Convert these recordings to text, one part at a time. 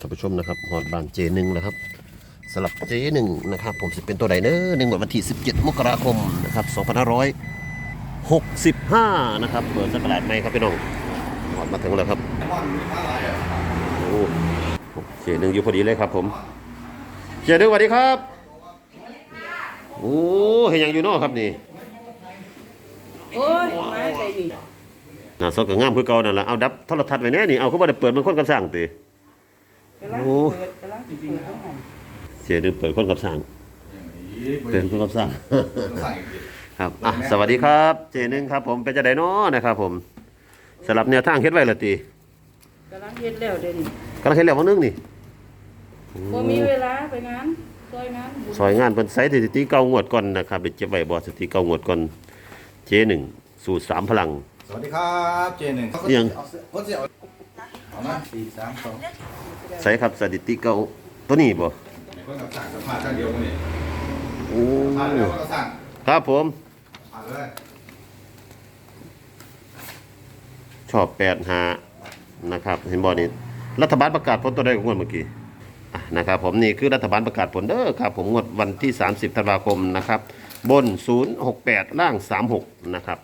ท่านผู้ชมนะครับฮอดบ้านเจหนึ่งนะครับสลับเจหนึ่งนะครับ ผมจะเป็นตัวใดเนอะหนึ่งวันที่ 17 มกราคมนะครับ2565 นะครับเปิดสักราชใหม่ครับพี่น้องฮอดมาถึงแล้วครับโอ้เจหนึ่งอยู่พอดีเลยครับผมเจหนึ่งสวัสดีครับโอ้เห็นยังอยู่เนอกครับนี่โอ้ยมาใจนี่หน้าซอกก็งามคือเก่านั่นแหละเอาดับโทรทัศน์ไว้แน่นี่เอาเขาบ่ได้เปิดมันคนกับสร้างติกำลัง โอ้เปิดกำลังเปิดข้างในเจหนึ่งเปิดคนกับสร้างเปิดคนกับสร้างสั่งอีกทีครับอะสวัสดีครับเจนึงครับผมเป็นจะไดเนาะนะครับ ผมสำหรับแนวทางเฮ็ดไว้ละตีกำลังเฮ็ดแล้วเดี๋ยวนี้กำลังเฮ็ดแล้ววันนึงนี่บ่มีเวลาไปงานซอยงานบุญซอยงานเพิ่นไสสถิติเก่างวดก่อนนะครับเดี๋ยวเก็บไว้บ่สถิติเก่างวดก่อนเจหนึ่งสูตรสามพลัง สวัสดีครับเจหนึ่งเอียงก็จะเอาเอามาสี่สามสอง ใส่ครับสถิติเก่าตัวนี้บ่คนกับสั่งสัมภาษณ์ท่านเดียวกันนี่โอ้สัมภาษณ์แล้วก็สั่งครับผม อ่านเลยชอบ8หานะครับ เห็นบ่นี่รัฐบาลประกาศผลตัวใดของงวดเมื่อกี้อะนะครับ ผมนี่คือรัฐบาลประกาศผลเด้อครับ ผมงวดวันที่ 30ธันวาคมนะครับ บน 068ล่าง 36 นะครับ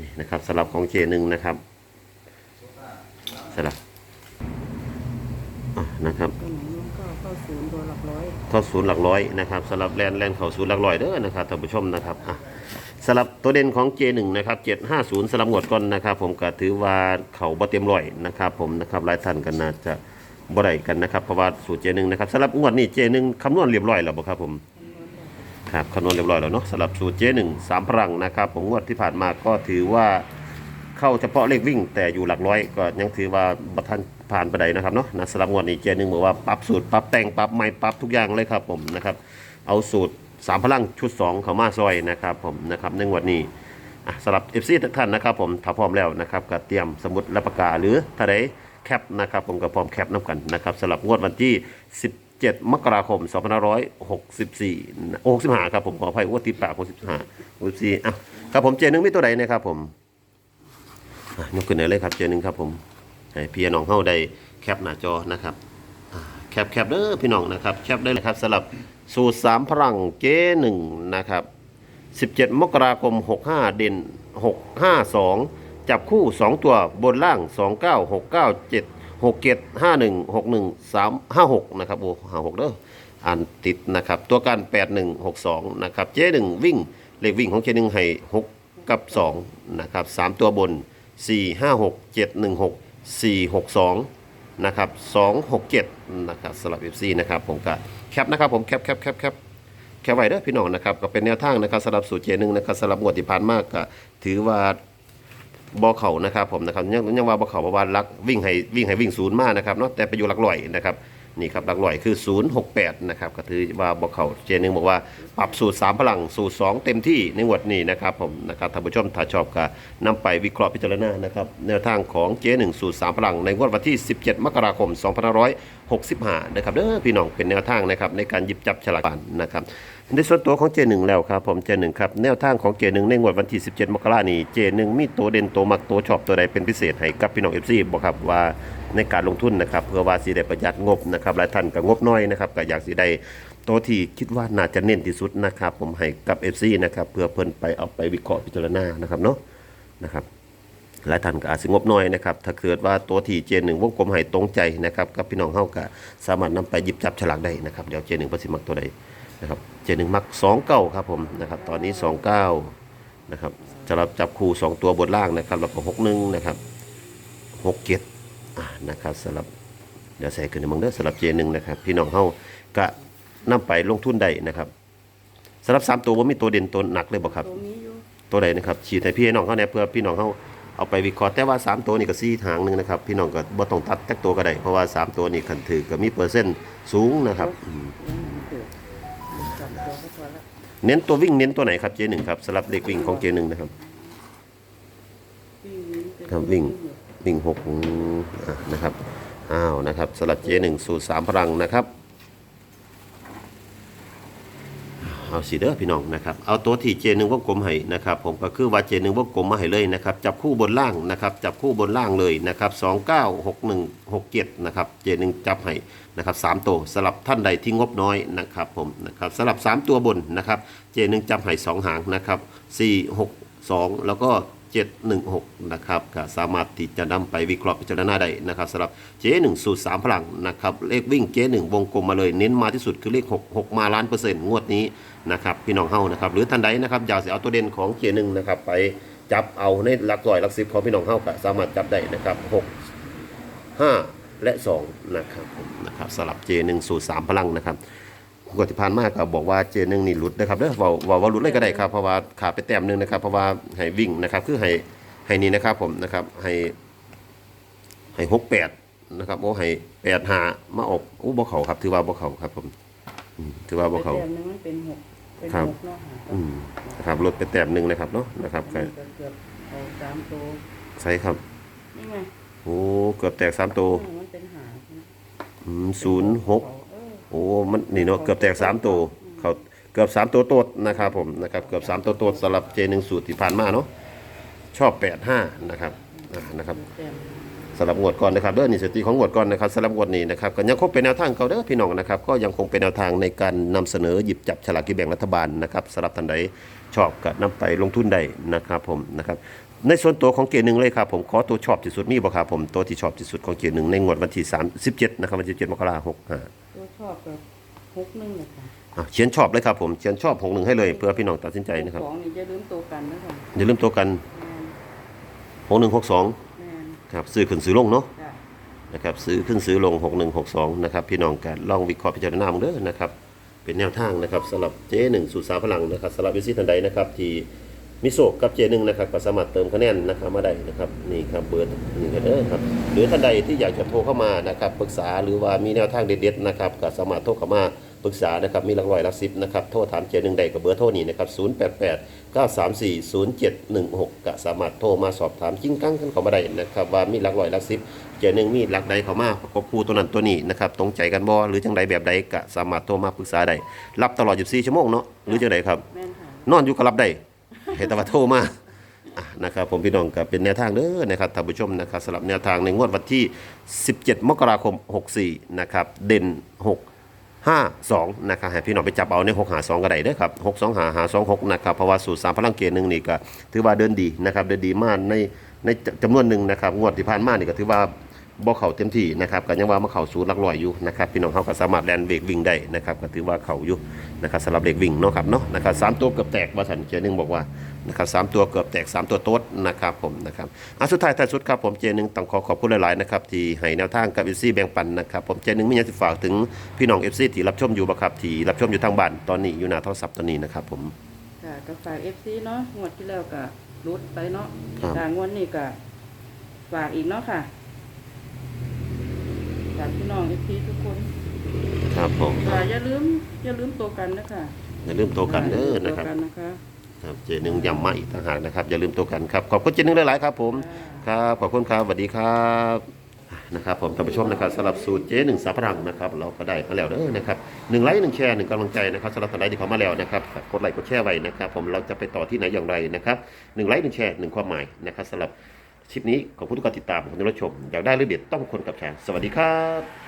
นี่นะครับสำหรับของเจหนึ่งนะครับสำหรับ อะนะครับตรงไหนมันก็เข้าศูนย์ตัวหลักร้อยเข้าศูนย์หลักร้อยนะครับสำหรับแลนแลนเข้าศูนย์หลักร้อยเด้อนะครับท่านผู้ชมนะครับอะสำหรับตัวเด่นของ J1 นะครับ750สำหรับงวดก่อนนะครับ ผมก็ถือว่าเขาบ่เต็มร้อยนะครับ ผมนะครับหลายท่านก็น่าจะบ่ได้กันนะครับเพราะว่าสูตร J1 นะครับสำหรับงวดนี้ J1 คำนวณเรียบร้อยแล้วบ่ครับผมครับคำนวณเรียบร้อยแล้วเนาะสำหรับสูตรเจหนึ่งสามพลังนะครับ ผมงวดที่ผ่านมาก็ถือว่า เข้าเฉพาะเลขวิ่ง แต่อยู่หลักร้อยก็ยังถือว่าบัทันผ่านไปได้นะครับเนาะนะสำหรับงวดนี้เจนึงบอกว่าปรับสูตรปรับแต่งปรับใหม่ปรับทุกอย่างเลยครับผมนะครับเอาสูตรสามพลังชุดสองเขามาซอยนะครับผมนะครับในงวดนี้สำหรับเอฟซีทุกท่านนะครับผมถ้าพร้อมแล้วนะครับก็เตรียมสมุดและปากกาหรือถ้าใดแคปนะครับผมก็พร้อมแคปน้ำกันนะครับสำหรับงวดวันที่ 17 มกราคม 2564 65 ครับผมขออภัยว่าติดปาก65 64อะครับผมเจนึงมีตัวใดนะครับผม ยกขึ้นเลยเลยครับเจอนึงครับผมให้พี่น้องเฮาได้แคปหน้าจอนะครับแคปแคปเด้อพี่น้องนะครับแคปได้เลยครับสำหรับสูตร3พลังเจหนึ่งนะครับ 17 มกราคม 65 เด่น 652 จับคู่ 2 ตัวบนล่าง 29 69 7 67 51 61 3 56 นะครับโอ้56 เด้ออ่านติดนะครับ ตัวกัน8162 นะครับ เจ๊หนึ่งวิ่ง เลขวิ่งของเจ๊หนึ่งให้ 6 กับ 2 นะครับ 3 ตัวบน 4 5 6 7 1 6 4 6 2นะครับ267นะครับสำหรับ FC นะครับผมก็แคปนะครับผมแคปแคปแคปแคปแค่ไว้เด้อพี่น้องนะครับก็เป็นแนวทางนะครับสำหรับสูตรเจนึงนะครับสำหรับงวดที่ผ่านมากก็ถือว่าบ่เข่านะครับผมนะครับยังยังว่าบ่เข่าเพราะว่าลักวิ่งให้วิ่งให้วิ่งศูนย์มากนะครับเนาะแต่ไปอยู่หลักร้อยนะครับ นี่ครับหลักร้อยคือ 068 นะครับก็ถือว่าบอกเขาเจนึงบอกว่าปรับสูตร 3 พลังสูตร 2 เต็มที่ในงวดนี้นะครับผมนะครับท่านผู้ชมถ้าชอบก็นำไปวิเคราะห์พิจารณานะครับแนวทางของเจนึงสูตร 3 พลังในงวดวันที่ 17 มกราคม 2 5 6 65นะครับเด้อพี่น้องเป็นแนวทางนะครับในการหยิบจับฉลากปันนะครับในส่วนตัวของเจหนึ่งแล้วครับผมเจหนึ่งครับแนวทางของเจหนึ่งในงวดวันที่ 17 มกราคมนี้เจหนึ่งมีตัวเด่นตัวมักตัวชอบตัวใดเป็นพิเศษให้กับพี่น้องเอฟซีบอกครับว่าในการลงทุนนะครับเพื่อว่าสีได้ประหยัดงบนะครับหลายท่านก็งบน้อยนะครับก็อยากสีได้ตัวที่คิดว่าน่าจะเน้นที่สุดนะครับผมให้กับ FC นะครับเพื่อเพิ่นไปเอาไปวิเคราะห์พิจารณานะครับเนาะนะครับ หลายท่านก็อาจสิงบน้อยนะครับถ้าเกิดว่าตัวที่เจหนึ่งวงกลมให้ตรงใจนะครับกับพี่น้องเฮาก็สามารถนำไปหยิบจับฉลากได้นะครับเดี๋ยวเจหนึ่งประสิมักตัวใดนะครับเจหนึ่งมักสองเก้าครับผมนะครับตอนนี้สองเก้านะครับจะรับจับคู่สองตัวบนล่างนะครับแล้วก็หกหนึ่งนะครับหกเจ็ดอ่านะครับสำหรับเดี๋ยวใส่ขึ้นในมึงเด้อสำหรับเจหนึ่งนะครับพี่น้องเฮากะนำไปลงทุนได้นะครับสำหรับสามตัวว่ามีตัวเด่นตัวหนักเลยบ่ครับตรงนี้อยู่ตัวใดนะครับฉีดให้พี่น้องเขาเนี่ยเพื่อพี่น้องเขา เอาไปวิเคราะห์แต่ว่าสามตัวนี่ก็ซี่ทางหนึ่งนะครับ พี่น้องก็บ่ต้องตัดตักตัวก็ได้เพราะว่าสามตัวนี่คันถือก็มีเปอร์เซ็นต์สูงนะครับอืมยังมีเกิดจับตัวก็พอละเน้นตัววิ่งเน้นตัวไหนครับเจหนึ่งครับสำหรับเด็กวิ่งของเจหนึ่งนะครับ วิ่งวิ่งเป็นครับวิ่ง วิ่งหกอืมอะนะครับอ้าวนะครับสำหรับเจหนึ่งสูตรสามพลังนะครับ เอาสิเด้อพี่น้องนะครับเอาตัวที่เจนึงวงกลมให้นะครับผมก็คือว่าเจนึงวงกลมมาให้เลยนะครับจับคู่บนล่างนะครับจับคู่บนล่างเลยนะครับ296167นะครับเจนึงจับให้นะครับสามตัวสลับท่านใดที่งบน้อยนะครับผมนะครับสลับ3ตัวบนนะครับเจนึงจับให้สองหางนะครับ462แล้วก็ 716นะครับก็สามารถที่จะนำไปวิเคราะห์พิจารณาได้นะครับสำหรับเจหนึ่งสูตรสามพลังนะครับเลขวิ่งเจหนึ่งวงกลมมาเลยเน้นมาที่สุดคือเลข6 6มาล้านเปอร์เซ็นต์งวดนี้นะครับพี่น้องเฮานะครับหรือท่านใดนะครับอยากจะเอาตัวเด่นของเจหนึ่งนะครับไปจับเอาในหลักร้อยหลักสิบของพี่น้องเฮาก็สามารถจับได้นะครับ6 5 และ 2 นะครับนะครับสลับ J1 สูตร3พลังนะครับ กวดที่ผ่านมาก็บอกว่า J1 นี่หลุดนะครับเด้อเว่าเว่าว่าหลุดเลยก็ได้ครับเพราะว่าขาดไปแต้มหนึงนะครับ เพราะว่าให้วิ่งนะครับ คือให้ให้นี่นะครับผมนะครับให้ให้หกแปดนะครับโอ้ให้แปดหามาออกโอ้บ่เขาครับ ถือว่าบ่เขาครับผมอืมถือว่าบ่เขาแต่แต้มหนึงมันเป็นหกเป็นครับ หกเนาะอืมนะครับลดไปแต้มหนึ่งนะครับเนาะนะครับก็ก็เกือบเอาสามตัวใช่ครับนี่ไงโอ้เกือบแตกสามตัวอืมมันเป็นหางอืมศูนย์หกเออโอ้มันนี่เนาะเกือบแตกสามตัวเขาเกือบสามตัวโตดนะครับผมนะครับเกือบสามตัวโตดสำหรับเจหนึ่งสูตรที่ผ่านมาเนาะชอบแปดห้านะครับอ่านะครับสำหรับงวดก่อนนะครับเด้อนี่สถิติของงวดก่อนนะครับสำหรับงวดนี้นะครับก็ยังคงเป็นแนวทางเก่าเด้อพี่น้องนะครับก็ยังคงเป็นแนวทางในการนำเสนอหยิบจับฉลากกินแบ่งรัฐบาลนะครับสำหรับท่านใดชอบก็นำไปลงทุนได้นะครับผมนะครับในส่วนตัวของเกียร์หนึ่งเลยครับผมขอตัวชอบที่สุดมีบ่ครับผมตัวที่ชอบที่สุดของเกียร์หนึ่งในงวดวันที่3 17นะครับวันที่17มกราคม65 ตัวชอบแบบหกหนึ่งเลยค่ะอะเขียนชอบเลยครับผมเขียนชอบหกหนึ่งให้เลยเพื่อพี่น้องตัดสินใจนะครับของนี่จะลืมตัวกันนะคะอย่าลืมตัวกันแมนหกหนึ่งหกสองแมนครับซื้อขึ้นซื้อลงเนาะจ้ะนะครับซื้อขึ้นซื้อลงหกหนึ่งหกสองนะครับพี่น้องกันลองวิเคราะห์พิจารณามึงเด้อนะครับเป็นแนวทางนะครับสำหรับเจหนึ่งสูตรสามพลังนะครับสำหรับวิสิทันใดนะครับที่ มิโซะกับเจหนึ่งนะครับก็สามารถเติมคะแนนนะครับมาได้นะครับนี่ครับเบอร์นี่ก็เด้อครับหรือท่านใดที่อยากจะโทรเข้ามานะครับปรึกษาหรือว่ามีแนวทางเด็ดๆนะครับก็สามารถโทรเข้ามาปรึกษานะครับมีหลักร้อยหลักสิบนะครับโทรถามเจหนึ่งใดกับเบอร์โทรนี้นะครับ0 8 8 9 3 4 0 7 1 6ก็สามารถโทรมาสอบถามจริงกั้งกันเข้ามาได้นะครับว่ามีหลักร้อยหลักสิบเจหนึ่งมีหลักใดเข้ามาประกบคู่ตัวนั้นตัวนี้นะครับตรงใจกันบ่หรือจังใดแบบใดก็สามารถโทรมาปรึกษาได้รับตลอด 24 ชั่วโมงเนาะหรือจังใดครับแมนค่ะนอนอยู่ก็รับได้ ให้แตวันโทมานะครับผมพี่น้องก็เป็นแนวทางเด้อนะครับท่านผู้ชมนะครับสำหรับแนวทางในงวดวันที่ 17 มกราคม 64 นะครับ เด่น 6 5 2 นะครับให้พี่น้องไปจับเอาใน6หา2ก็ได้เด้อครับ6 2หาหา2 6นะครับเพราะว่าสูตร3พลังเกณฑ์หนึ่งนี่ก็ถือว่าเดินดีนะครับเดินดีมากในในจำนวนหนึ่งนะครับงวดที่ผ่านมานี่ก็ถือว่า บ่เข้าเต็มที่นะครับก็ยังว่ามาเข้าศูนย์หลักร้อยอยู่นะครับพี่น้องเขาก็สามารถแลนเบรกวิ่งได้นะครับก็ถือว่าเข้าอยู่นะครับสำหรับเด็กวิ่งเนาะครับเนาะนะครับสามตัวเกือบแตกว่าสันเจนึงบอกว่านะครับสามตัวเกือบแตกสามตัวโต๊ดนะครับผมนะครับอะสุดท้ายท้ายสุดครับผมเจนึงต้องขอขอบคุณหลายๆนะครับที่ให้แนวทางกับเอฟซีแบ่งปันนะครับผมเจนึงมีอยากจะฝากถึงพี่น้องเอฟซีที่รับชมอยู่บ่ครับที่รับชมอยู่ทางบ้านตอนนี้อยู่หน้าโทรศัพท์ตอนนี้นะครับผมค่ะก็ฝากเอฟซีเนาะงวดที่แล้วก็รุดไปเนาะครับ ทางงวดนี้ก็ฝากอีกเนาะค่ะ ฝากพี่น้องเอฟซีทุกคนครับผม ค่ะอย่าลืมอย่าลืมตัวกันนะคะอย่าลืมตัวกันเด้อนะครับ ตัวกันนะคะ ครับเจนึงย้ำมาอีกต่างหากนะครับอย่าลืมตัวกันครับขอบคุณเจนึงหลายๆครับผมครับขอบคุณครับสวัสดีครับนะครับผมท่านผู้ชมนะครับสำหรับสูตรเจ๊หนึ่งสาพรังนะครับเราก็ได้มาแล้วเด้อนะครับหนึ่งไลค์หนึ่งแชร์หนึ่งกำลังใจนะครับสำหรับท่านใดที่เข้ามาแล้วนะครับกดไลค์กดแชร์ไว้นะครับผมเราจะไปต่อที่ไหนอย่างไรนะครับหนึ่งไลค์หนึ่งแชร์หนึ่งความหมายนะครับสำหรับ คลิปนี้ขอบคุณทุกการติดตามขอบคุณผู้ชม อยากได้หรือเด็ดต้องคนกับแชร์สวัสดีครับ